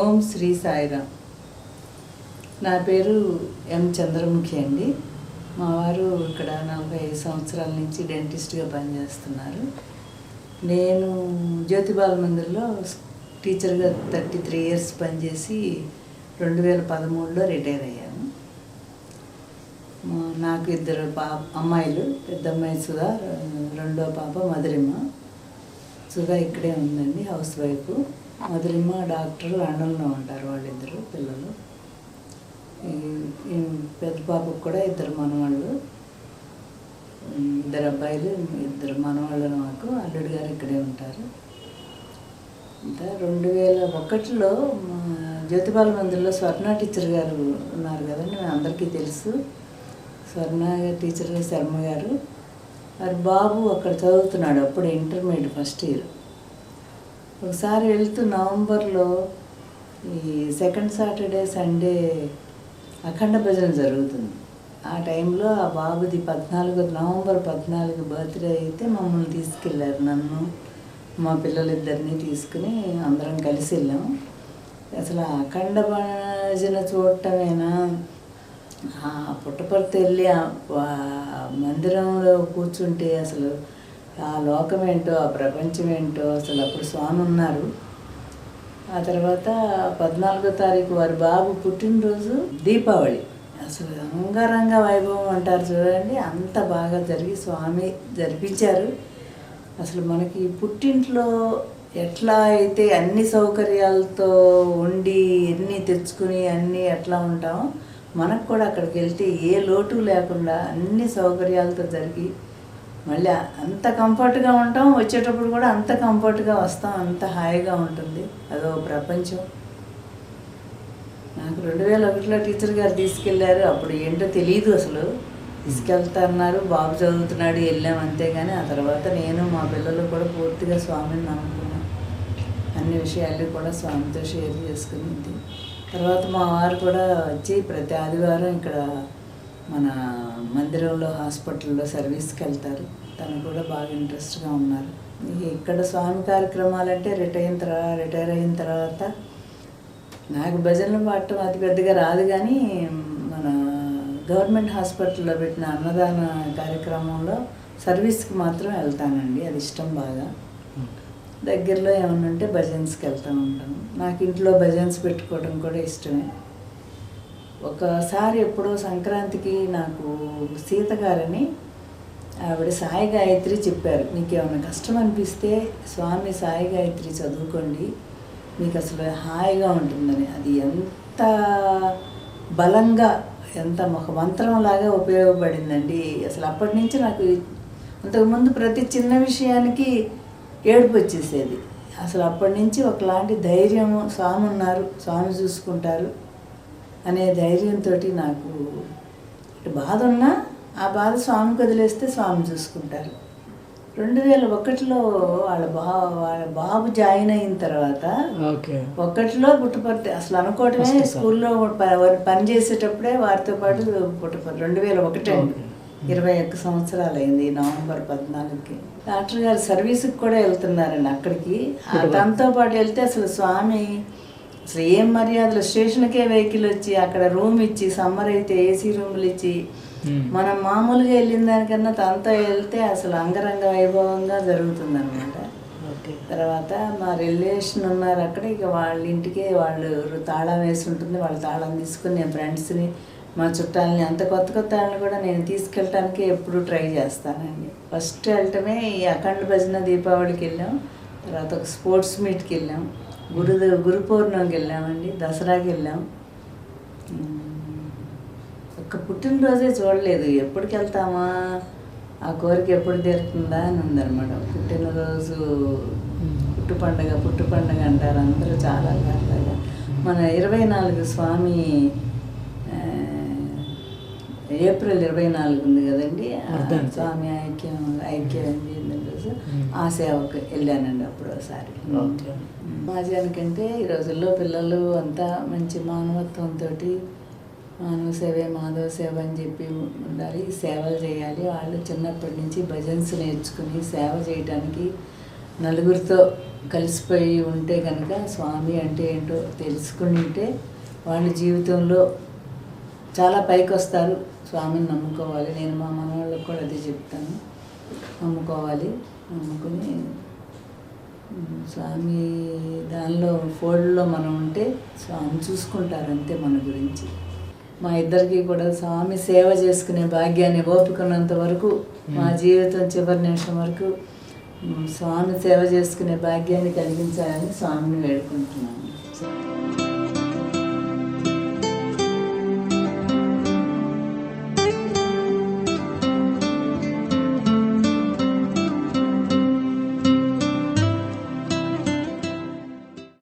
ఓం శ్రీ సాయిరామ్. నా పేరు ఎం చంద్రముఖి అండి. మా వారు ఇక్కడ నలభై ఐదు సంవత్సరాల నుంచి డెంటిస్ట్గా పనిచేస్తున్నారు. నేను జ్యోతిబాల మందిర్లో టీచర్గా థర్టీ త్రీ ఇయర్స్ పనిచేసి రెండు వేల పదమూడులో రిటైర్ అయ్యాను. నాకు ఇద్దరు పా అమ్మాయిలు పెద్ద అమ్మాయి సుధా రెండో పాప మధురిమ. సుధా ఇక్కడే ఉందండి హౌస్ వైఫ్. మధురిమ డాక్టర్ లండన్లో ఉంటారు వాళ్ళిద్దరు పిల్లలు. పెద్ద పాపకు కూడా ఇద్దరు మనవాళ్ళు. ఇద్దరు అబ్బాయిలు ఇద్దరు మనవాళ్ళు మాకు అల్లుడు గారు ఇక్కడే ఉంటారు. ఇంకా రెండు వేల ఒకటిలో మా జ్యోతిబాల మందిర్లో స్వర్ణ టీచర్ గారు ఉన్నారు కదండి మేము అందరికీ తెలుసు. స్వర్ణ టీచర్ శర్మ గారు. వారి బాబు అక్కడ చదువుతున్నాడు అప్పుడు ఇంటర్మీడియట్ ఫస్ట్ ఇయర్. ఒకసారి వెళ్తూ నవంబర్లో ఈ సెకండ్ సాటర్డే సండే అఖండ భజన జరుగుతుంది. ఆ టైంలో ఆ బాబుది పద్నాలుగు నవంబర్ పద్నాలుగు బర్త్డే అయితే మమ్మల్ని తీసుకెళ్ళారు నన్ను మా పిల్లలిద్దరిని తీసుకుని అందరం కలిసి వెళ్ళాం అసలు అఖండ భజన చూడటమేనా? ఆ పుట్టపర్తి వెళ్ళి మందిరంలో కూర్చుంటే అసలు ఆ లోకం ఏంటో ఆ ప్రపంచం ఏంటో అసలు అప్పుడు స్వామి ఉన్నారు. ఆ తర్వాత పద్నాలుగో తారీఖు వారి బాబు పుట్టినరోజు దీపావళి. అసలు అంగరంగ వైభవం అంటారు చూడండి అంత బాగా జరిగి స్వామి జరిపించారు. అసలు మనకి పుట్టింట్లో ఎట్లా అయితే అన్ని సౌకర్యాలతో ఉండి ఎన్ని తెచ్చుకుని అన్నీ ఎట్లా ఉంటామో మనకు కూడా అక్కడికి వెళ్తే ఏ లోటు లేకుండా అన్ని సౌకర్యాలతో జరిగి మళ్ళీ అంత కంఫర్ట్గా ఉంటాం వచ్చేటప్పుడు కూడా అంత కంఫర్ట్గా వస్తాం అంత హాయిగా ఉంటుంది. అదో ప్రపంచం. నాకు రెండు వేల ఒకటిలో టీచర్ గారు తీసుకెళ్ళారు. అప్పుడు ఏంటో తెలియదు అసలు. తీసుకెళ్తా అన్నారు బాబు చదువుతున్నాడు వెళ్ళాం అంతేగాని ఆ తర్వాత నేను మా పిల్లలు కూడా పూర్తిగా స్వామిని నమ్ముకున్నాం. అన్ని విషయాలు కూడా స్వామితో షేర్ చేసుకునింది. తర్వాత మా వారు కూడా వచ్చి ప్రతి ఆదివారం ఇక్కడ మన మందిరంలో హాస్పిటల్లో సర్వీస్కి వెళ్తారు తను కూడా బాగా ఇంట్రెస్ట్గా ఉన్నారు. ఇక్కడ స్వామి కార్యక్రమాలంటే రిటైర్ అయిన తర్వాత రిటైర్ అయిన తర్వాత నాకు భజనలు పాడటం అతి పెద్దగా రాదు కానీ మన గవర్నమెంట్ హాస్పిటల్లో పెట్టిన అన్నదాన కార్యక్రమంలో సర్వీస్కి మాత్రం వెళ్తానండి. అది ఇష్టం బాగా. దగ్గరలో ఏమన్నా ఉంటే భజన్స్కి వెళ్తూ ఉంటాను. నాకు ఇంట్లో భజన్స్ పెట్టుకోవడం కూడా ఇష్టమే. ఒకసారి ఎప్పుడో సంక్రాంతికి నాకు సీత గారని ఆవిడ సాయి గాయత్రి చెప్పారు. మీకు ఏమైనా కష్టం అనిపిస్తే స్వామి సాయి గాయత్రి చదువుకోండి. మీకు అసలు హాయిగా ఉంటుందని. అది ఎంత బలంగా ఎంత ఒక మంత్రంలాగా ఉపయోగపడిందండి. అసలు అప్పటి నుంచి నాకు అంతకుముందు ప్రతి చిన్న విషయానికి ఏడుపు వచ్చేసేది. అసలు అప్పటి నుంచి ఒకలాంటి ధైర్యము స్వామి ఉన్నారు స్వామి చూసుకుంటారు. అనే ధైర్యంతో నాకు బాధ ఉన్నా ఆ బాధ స్వామికి వదిలేస్తే స్వామి చూసుకుంటారు. రెండు వేల ఒకటిలో వాళ్ళ బా వాళ్ళ బాబు జాయిన్ అయిన తర్వాత ఒకటిలో పుట్టపర్తి అసలు అనుకోవటమే స్కూల్లో పని చేసేటప్పుడే వారితో పాటు పుట్టపర్తి రెండు వేల ఒకటి అండి. ఇరవై ఒక్క సంవత్సరాలు అయింది నవంబర్ పద్నాలుగుకి. డాక్టర్ గారు సర్వీస్కి కూడా వెళ్తున్నారండి అక్కడికి. తనతో పాటు వెళ్తే అసలు స్వామి అసలు ఏం మర్యాదలు. స్టేషన్కే వెహికల్ వచ్చి అక్కడ రూమ్ ఇచ్చి సమ్మర్ అయితే ఏసీ రూములు ఇచ్చి మనం మామూలుగా వెళ్ళిన దానికన్నా తనతో వెళ్తే అసలు అంగరంగ వైభవంగా జరుగుతుందన్నమాట. ఓకే. తర్వాత మా రిలేషన్ ఉన్నారు అక్కడ ఇక వాళ్ళ ఇంటికే వాళ్ళు తాళం వేసి ఉంటుంది. వాళ్ళ తాళం తీసుకుని నేను ఫ్రెండ్స్ని మా చుట్టాలని అంత కొత్త కొత్త వాళ్ళని కూడా నేను తీసుకెళ్ళటానికి ఎప్పుడు ట్రై చేస్తానండి. ఫస్ట్ వెళ్ళటమే ఈ అఖండ భజన దీపావళికి వెళ్ళాం. తర్వాత ఒక స్పోర్ట్స్ మీట్కి వెళ్ళాం. గురు గురు పౌర్ణమికి వెళ్ళామండి దసరాకి వెళ్ళాం. ఒక్క పుట్టినరోజే చూడలేదు. ఎప్పటికి వెళ్తామా? ఆ కోరిక ఎప్పుడు తీరుతుందా అని ఉందన్నమాట. పుట్టినరోజు పుట్టు పండగ పుట్టు పండగ అంటారు అందరూ చాలా సరదాగా మన ఇరవై నాలుగు స్వామి ఏప్రిల్ ఇరవై నాలుగు ఉంది కదండి. స్వామి ఐక్యం ఐక్యం రోజు ఆ సేవకు వెళ్ళానండి అప్పుడు ఒకసారి. ఓకే. సమాజానికంటే ఈ రోజుల్లో పిల్లలు అంతా మంచి మానవత్వంతో మానవ సేవే మాధవ సేవ అని చెప్పి ఉండాలి. సేవలు చేయాలి. వాళ్ళు చిన్నప్పటి నుంచి భజన్స్ నేర్చుకుని సేవ చేయడానికి నలుగురితో కలిసిపోయి ఉంటే కనుక స్వామి అంటే ఏంటో తెలుసుకుని ఉంటే వాళ్ళ జీవితంలో చాలా పైకి వస్తారు స్వామిని నమ్ముకోవాలి. నేను మా మనవాళ్ళకి కూడా అదే చెప్తాను. నమ్ముకోవాలి. నమ్ముకుని ఉమ్, స్వామి దానిలో ఫోల్డ్లో మనం ఉంటే స్వామి చూసుకుంటారు అంతే మన గురించి. మా ఇద్దరికి కూడా స్వామి సేవ చేసుకునే భాగ్యాన్ని ఓపికన్నంత వరకు మా జీవితం చివరి నిమిషం వరకు స్వామి సేవ చేసుకునే భాగ్యాన్ని కలిగించాలని స్వామిని వేడుకుంటున్నాను.